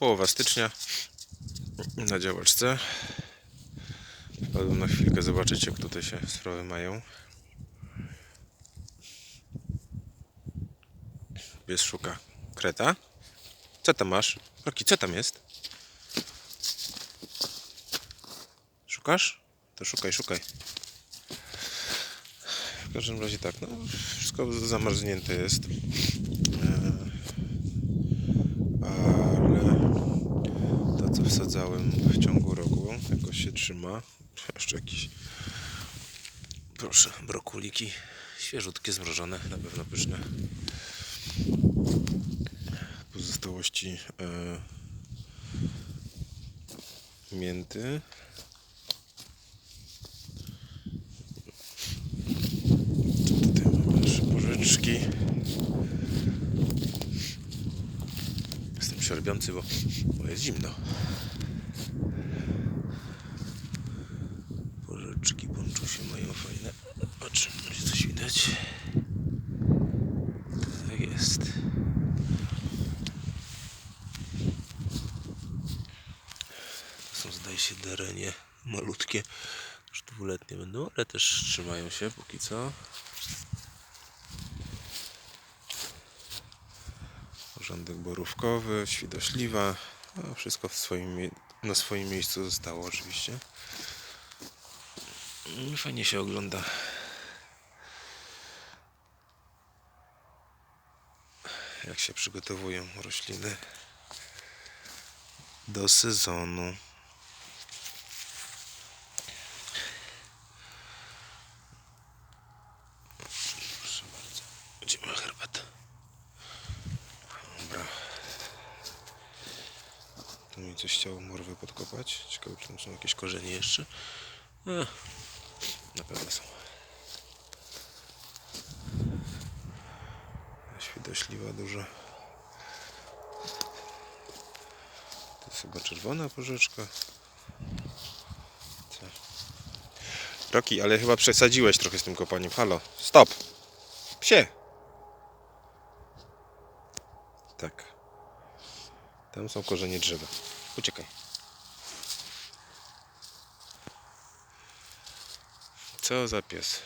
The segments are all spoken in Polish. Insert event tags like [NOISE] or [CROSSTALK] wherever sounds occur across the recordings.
Połowa stycznia na działaczce. Wpadłem na chwilkę zobaczyć, jak tutaj się sprawy mają. Pies szuka kreta. Co tam masz? Roki, co tam jest? Szukasz? To szukaj, szukaj. W każdym razie tak, no wszystko zamarznięte jest. E, Ale wsadzałem w ciągu roku jakoś się trzyma. Jeszcze jakieś proszę, brokuliki świeżutkie, zmrożone, na pewno pyszne. Pozostałości e, mięty. Tutaj mamy? Nasze porzeczki. Jestem siorbiący, bo, bo jest zimno. Porzeczki, ponczusie mają fajne. Patrz, czy coś widać. Tak jest. To są zdaje się derenie malutkie. Już dwuletnie będą, ale też trzymają się póki co. Porządek borówkowy, świdośliwa. No, wszystko w swoim, na swoim miejscu zostało oczywiście. Mm, Fajnie się ogląda. Jak się przygotowują rośliny do sezonu. Proszę bardzo. Gdzie ma herbatę? Coś chciało morwy podkopać. Ciekawe, czy tam są jakieś korzenie jeszcze. Ech, na pewno są. Świdośliwa duża. To jest chyba czerwona porzeczka. Co? Roki, ale chyba przesadziłeś trochę z tym kopaniem. Halo, stop! Psie! Tak. Tam są korzenie drzewa. Uciekaj. Co za pies?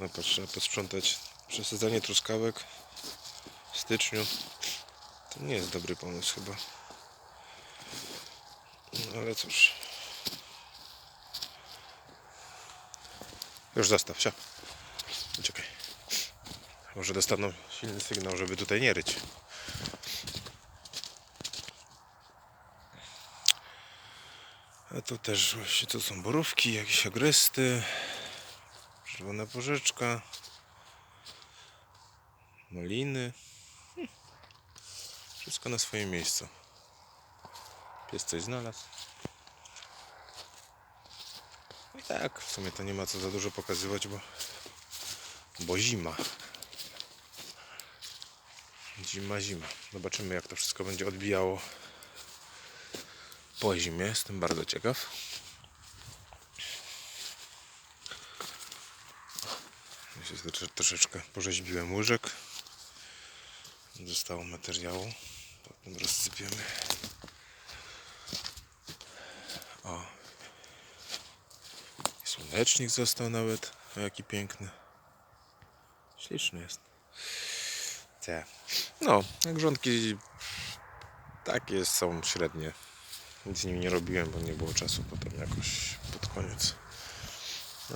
No patrz, trzeba posprzątać przesadzanie truskawek w styczniu. To nie jest dobry pomysł chyba. No ale cóż. Już zastaw się. Uciekaj. Może dostaną silny sygnał, żeby tutaj nie ryć. A tu też właśnie to są borówki, jakieś agresty, czerwona porzeczka, maliny. Hm. Wszystko na swoim miejscu. Pies coś znalazł. No I tak, w sumie to nie ma co za dużo pokazywać, bo, bo zima. Zima, zima. Zobaczymy jak to wszystko będzie odbijało po zimie. Jestem bardzo ciekaw. Ja się trosze- troszeczkę porzeźbiłem łyżek. Zostało materiału. Potem rozsypiemy. O. I Słonecznik został nawet. O, jaki piękny. Śliczny jest. Te. No, grządki takie są średnie. Nic z nimi nie robiłem, bo nie było czasu potem jakoś pod koniec.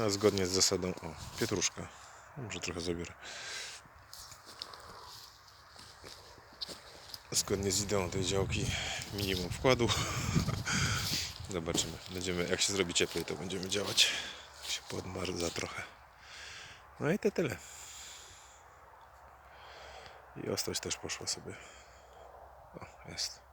A zgodnie z zasadą, o, pietruszka. Może trochę zabiorę. Zgodnie z ideą tej działki minimum wkładu. [LAUGHS] Zobaczymy. Będziemy, jak się zrobi cieplej, to będziemy działać. Jak się podmarza trochę. No i to tyle. I ostrość też poszła sobie. O, jest.